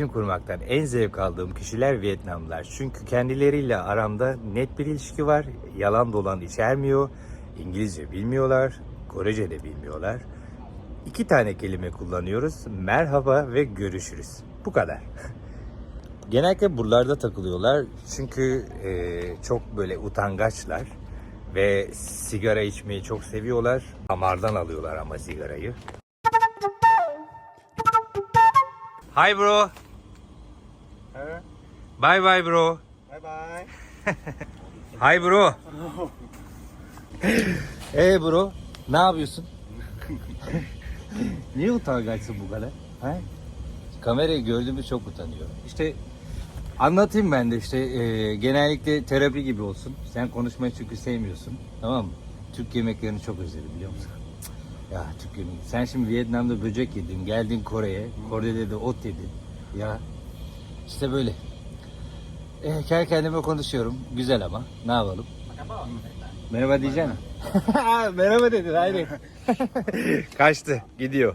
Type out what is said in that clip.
İletişim kurmaktan en zevk aldığım kişiler Vietnamlılar. Çünkü kendileriyle aramda net bir ilişki var. Yalan dolan içermiyor. İngilizce bilmiyorlar. Korece de bilmiyorlar. İki tane kelime kullanıyoruz. Merhaba ve görüşürüz. Bu kadar. Genellikle buralarda takılıyorlar. Çünkü e, çok böyle utangaçlar. Ve sigara içmeyi çok seviyorlar. Damardan alıyorlar ama sigarayı. Hi bro. Bye bye bro. Bye bye. Hi bro. Hey bro. Ne yapıyorsun? Niye utangaçsın bu kadar? He? Kamerayı gördüğümü çok utanıyor. İşte anlatayım ben de işte e, genellikle terapi gibi olsun. Sen konuşmayı çünkü sevmiyorsun. Tamam mı? Türk yemeklerini çok özledim biliyor musun? Ya Türk yemeği. Sen şimdi Vietnam'da böcek yedin, geldin Kore'ye. Kore'de de ot yedin. Ya işte böyle. Eh, kendi kendime konuşuyorum. Güzel ama. Ne yapalım? Merhaba diyeceksin. Merhaba dedin haydi. Kaçtı. Gidiyor.